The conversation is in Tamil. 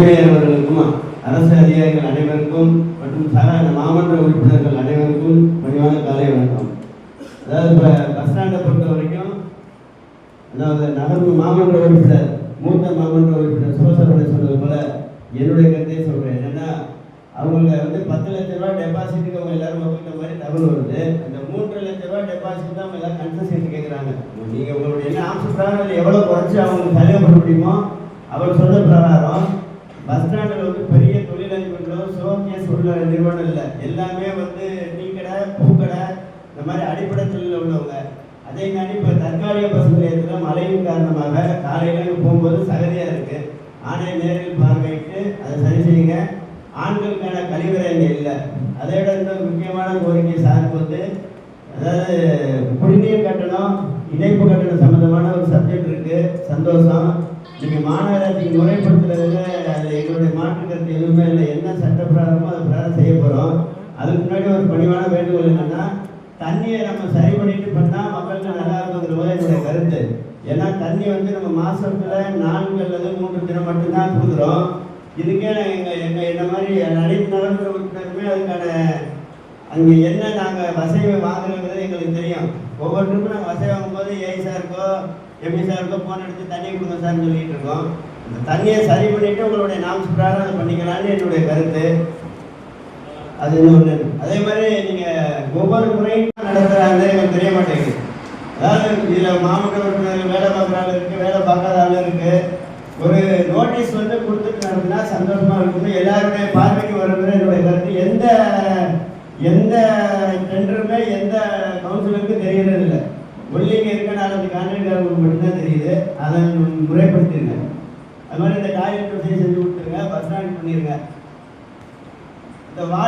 உரிமையர் அவர்களுக்கும் அரசு அதிகாரிகள் அனைவருக்கும் மற்றும் சக மாமன்ற உறுப்பினர்கள் அனைவருக்கும் பணிவான காலை வணக்கம். அதாவது இப்போ பஸ் ஸ்டாண்டை பொறுத்த வரைக்கும் அதாவது நகர்வு மாமன்ற உறுப்பினர் மூத்த மாமன்ற உறுப்பினர் சிவசரவணை சொன்னது போல என்னுடைய கருத்தையும் சொல்கிறேன் என்னென்னா அவங்க வந்து பத்து லட்ச ரூபா டெபாசிட்டுக்கு அவங்க எல்லாரும் ஒத்துக்கிட்ட மாதிரி தகவல் வருது. அந்த மூன்று லட்ச ரூபா டெபாசிட் தான் அவங்க எல்லாம் கன்செஷன் கேட்குறாங்க நீங்கள் உங்களுடைய என்ன ஆம்ச பிரகாரம் குறைச்சி அவங்களுக்கு செலவு பண்ண முடியுமோ அவர் சொன்ன பிரகாரம் பஸ் ஸ்டாண்டில் வந்து பெரிய தொழிலதிபர்களோ சோகேஸ் உள்ள நிறுவனம் இல்லை. எல்லாமே வந்து டீ கடை பூக்கடை இந்த மாதிரி அடிப்படை தொழில் உள்ளவங்க. அதே மாதிரி இப்போ தற்காலிக பஸ் நிலையத்தில் மழையின் காரணமாக காலையில் போகும்போது சகதியாக இருக்குது ஆணைய நேரில் பார்வையிட்டு அதை சரி செய்யுங்க. ஆண்களுக்கான கழிவறை இங்கே இல்லை. அதை விட இன்னொரு முக்கியமான கோரிக்கை சார்பு வந்து அதாவது குடிநீர் கட்டணம் இணைப்பு கட்டணம் சம்மந்தமான ஒரு சப்ஜெக்ட் இருக்குது சந்தோஷம். நீங்கள் மாநகராட்சிக்கு முறைப்படுத்துறதுல எங்களுடைய மாற்று கருத்து எதுவுமே இல்லை. என்ன சட்டப்பிரகாரமோ அதை அது பிரகாரம் செய்ய போகிறோம் அதுக்கு முன்னாடி ஒரு பணிவான வேண்டுகோள் என்னென்னா தண்ணியை நம்ம சரி பண்ணிட்டு பண்ணால் மக்களுக்கு நல்லா இருக்குங்கிறது என்னுடைய கருத்து. ஏன்னா தண்ணி வந்து நம்ம மாதத்தில் நான்கு அல்லது மூன்று தினம் மட்டும்தான் கொடுக்குறோம். இதுக்கே நாங்கள் எங்கள் எங்கள் என்ன மாதிரி அனைத்து நலன்புற உறுப்பினருமே அதுக்கான அங்கே என்ன நாங்கள் வசதி வாங்குறோங்கிறது எங்களுக்கு தெரியும். ஒவ்வொருத்தருக்கும் நாங்கள் வசதி வாங்கும்போது ஏஐ சாருக்கோ எம்இ சாருக்கோ ஃபோன் எடுத்து தண்ணி கொடுங்க சார்னு சொல்லிகிட்டு இருக்கோம். இந்த தண்ணியை சரி பண்ணிட்டு உங்களுடைய நாம்ஸ் பிரகாரம் பண்ணிக்கலாம்னு என்னுடைய கருத்து. அது ஒன்று அதே மாதிரி நீங்கள் ஒவ்வொரு முறையும் நடத்துகிறாங்க எனக்கு தெரிய மாட்டேங்குது. அதாவது இதில் மாவட்ட உறுப்பினர் வேலை பார்க்குற ஆள் இருக்குது வேலை பார்க்காத ஆள் இருக்குது ஒரு நோட்டீஸ் வந்து கொடுத்துட்டு சந்தோஷமாக சந்தோஷமா இருக்கும் எல்லாருடைய பார்வைக்கு வருங்கிற என்னுடைய கருத்து. எந்த எந்த டெண்டருமே எந்த கவுன்சிலருக்கும் தெரியறது இல்லை ஒல்லிங்க இருக்க நாலஞ்சு கான்ட்ராக்டர்களுக்கு மட்டும்தான் தெரியுது. அதை முறைப்படுத்திருங்க அது மாதிரி இந்த டாய்லெட் வசதி செஞ்சு கொடுத்துருங்க பஸ் ஸ்டாண்ட் பண்ணிடுங்க இந்த வா